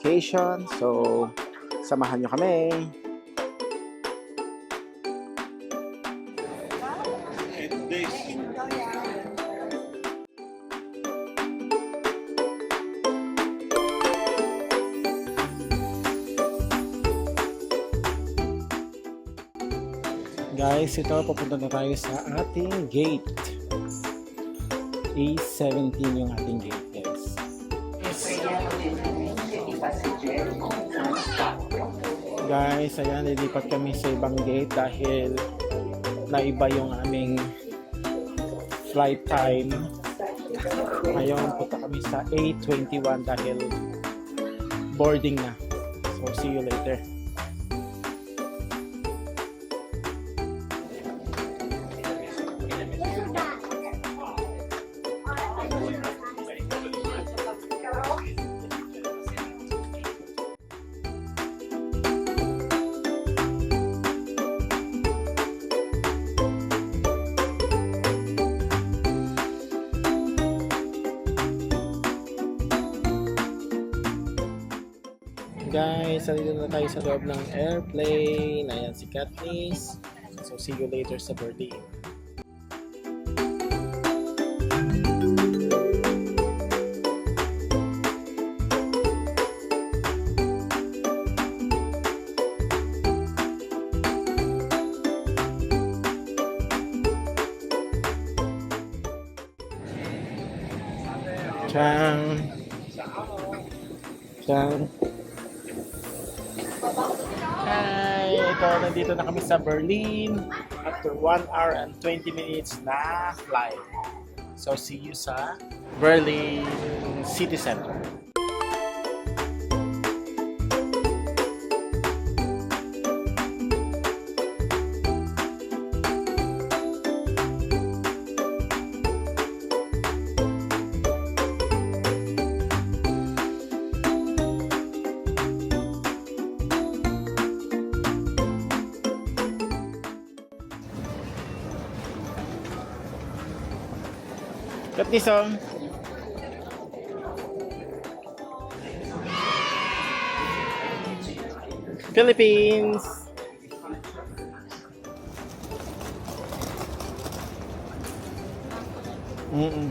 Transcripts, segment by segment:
vacation. So, samahan nyo kami. Guys, ito papunta na tayo sa ating gate. A17 yung ating gate, guys. Ayan, lilipat kami sa ibang gate dahil naiba yung aming flight time. Ngayon, punta kami sa A21 dahil boarding na. So, see you later. Guys, nandito na tayo sa loob ng airplane. Ayan si Katniss. So, see you later sa Berlin. Hi! Ito, nandito na kami sa Berlin after 1 hour and 20 minutes na flight. So, see you sa Berlin City Center. Katniss, oh. Philippines! Mm-mm.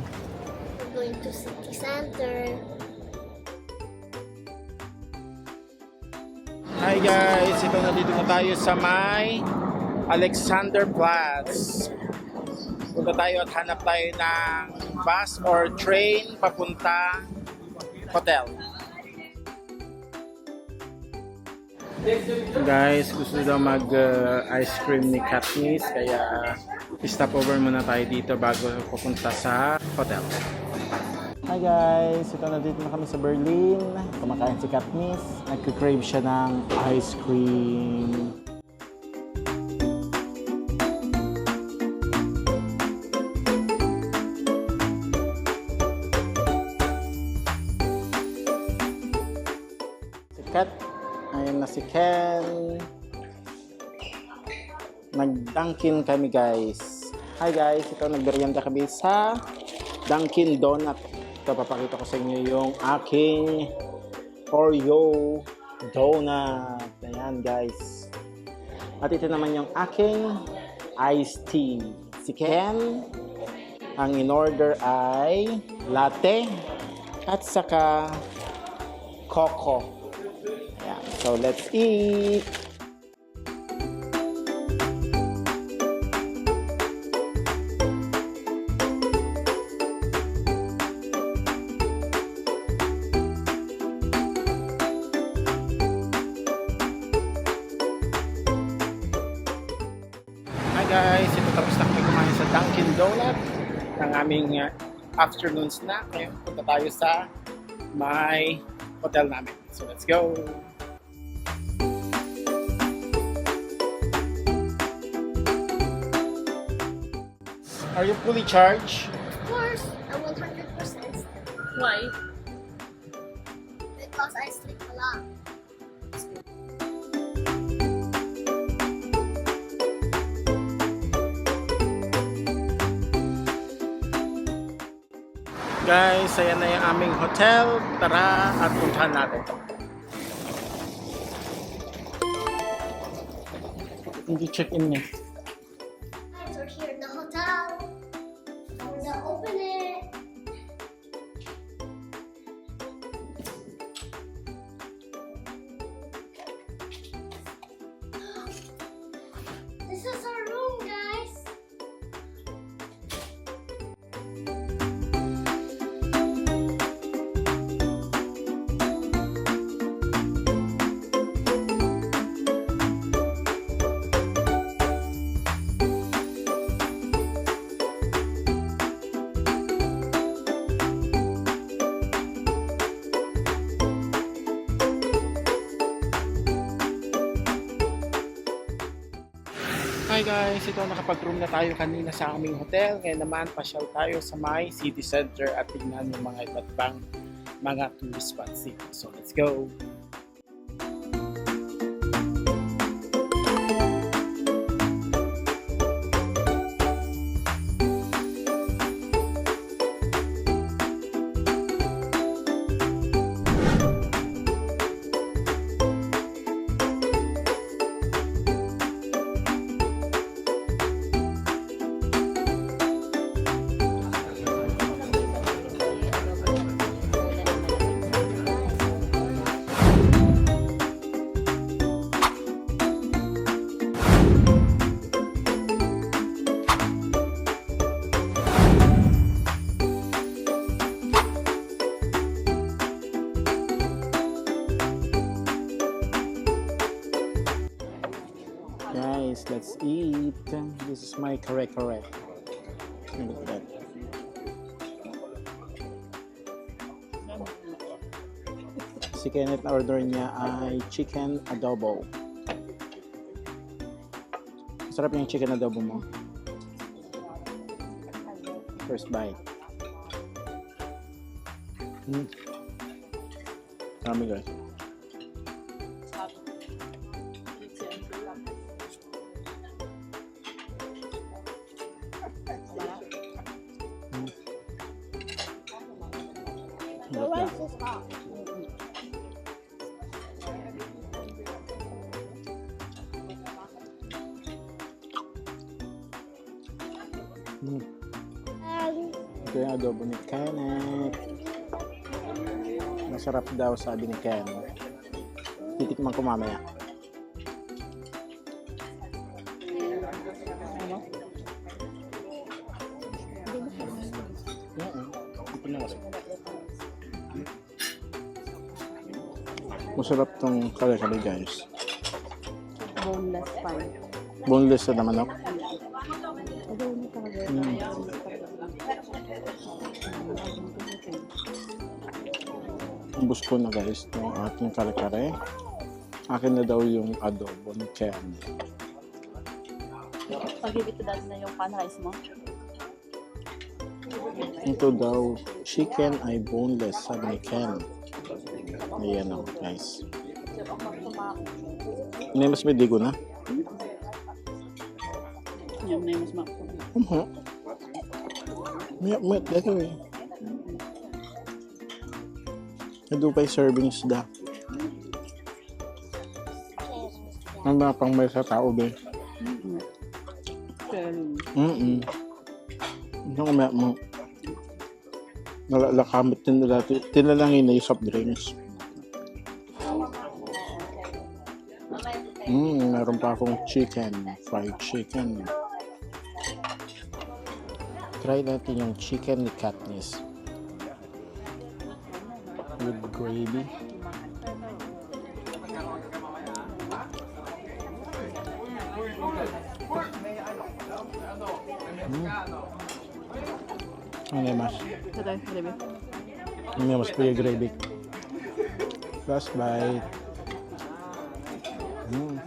We're going to city center. Hi guys! Ito na dito na tayo sa may Alexanderplatz. Punta tayo at hanap tayo ng bus or train papunta hotel. Guys, gusto daw mag uh, ice cream ni Katniss kaya stop over muna tayo dito bago pupunta sa hotel. Hi guys! Ito na dito na kami sa Berlin. Kumakain si Katniss. Nagka-crave siya ng ice cream. Kat. Ayun na si Ken. Nag-Dunkin kami guys. Hi guys! Ito nagberyanda kami sa Dunkin Donut. Ito, papakita ko sa inyo yung aking Oreo donut. Ayan, guys. At ito naman yung aking iced tea. Si Ken, ang in-order ay latte at saka coco. So, let's eat! Guys, ito tapos na kami kumain sa Dunkin Donut ng aming uh, afternoon snack. Ngayon, punta tayo sa my hotel namin. So let's go! Are you fully charged? Of course, I'm 100% Why? because I sleep a lot. Guys, ayan na yung aming hotel. Tara at puntahan natin. Hindi check-in niya. Hi guys, ito nakapag-room na tayo kanina sa aming hotel. Ngayon naman, pasyal tayo sa my city center at tignan yung mga iba't ibang mga tourist spots dito. So let's go! Kare kare. Look at that. Si Kenneth na order niya ay chicken adobo. Sarap yung chicken adobo mo. First bite. Mm. Dami guys. Mm. Um, Ito yung adobo ni Kenneth. Masarap daw sabi ni Ken. Titikman ko mamaya. Masarap tong kare-kare guys. boneless pa. Boneless na naman ako. Mm. Ubus ko na guys itong ating kare-kare. Akin na daw yung adobo ni Ken. Pagigito dati na yung pan rice mo. Ito daw, chicken ay boneless, sabi ni Ken. Ayan o, guys. Hindi mas may digo na. Yung na yung mas mako. Mhm. May, may, dito eh. Ito pa yung servings da. Ang mga pang may sa tao ba? Mm-mm. Ano kumaya mo? Nalalakamit din nila. Tinalangin na yung soft drinks. Mm, meron pa akong chicken. Fried chicken. Try natin yung chicken ni Katniss. With gravy. Mm. Ano yung mas? Ito tayo, Rebe. Ano yung mas pwede gravy? Last bite. Mm.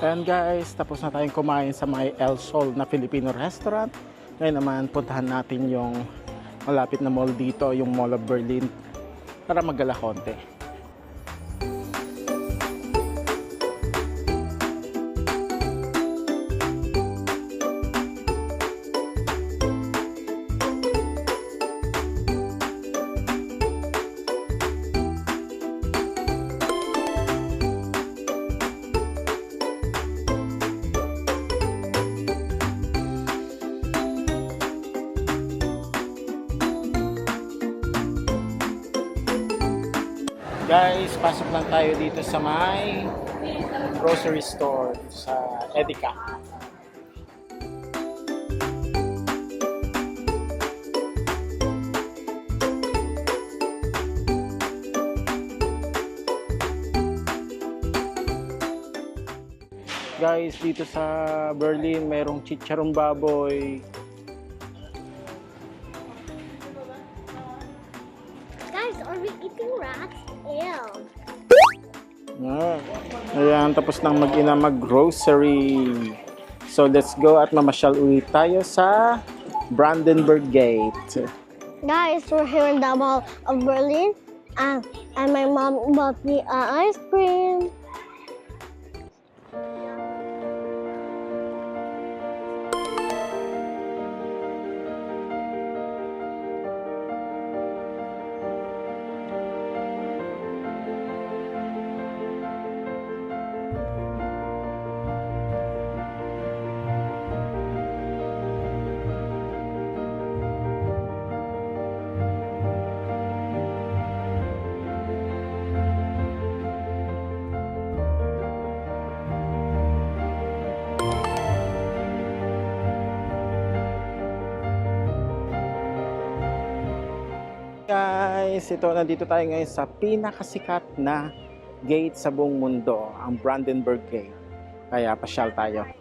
Ayan guys, tapos na tayong kumain sa may El Sol na Filipino restaurant. Ngayon naman, puntahan natin yung malapit na mall dito, yung Mall of Berlin, para maggala konti. Pasok lang tayo dito sa may grocery store sa Edeka. Guys, dito sa Berlin, merong chicharong baboy. Are we eating rats? Ew. Ah, Ayan, tapos nang mag-ina mag-grocery. So, let's go at mamasyal ulit tayo sa Brandenburg Gate. Guys, we're here in the mall of Berlin, and, and my mom bought me uh, ice cream. Ito, nandito tayo ngayon sa pinakasikat na gate sa buong mundo, ang Brandenburg Gate. Kaya, pasyal tayo.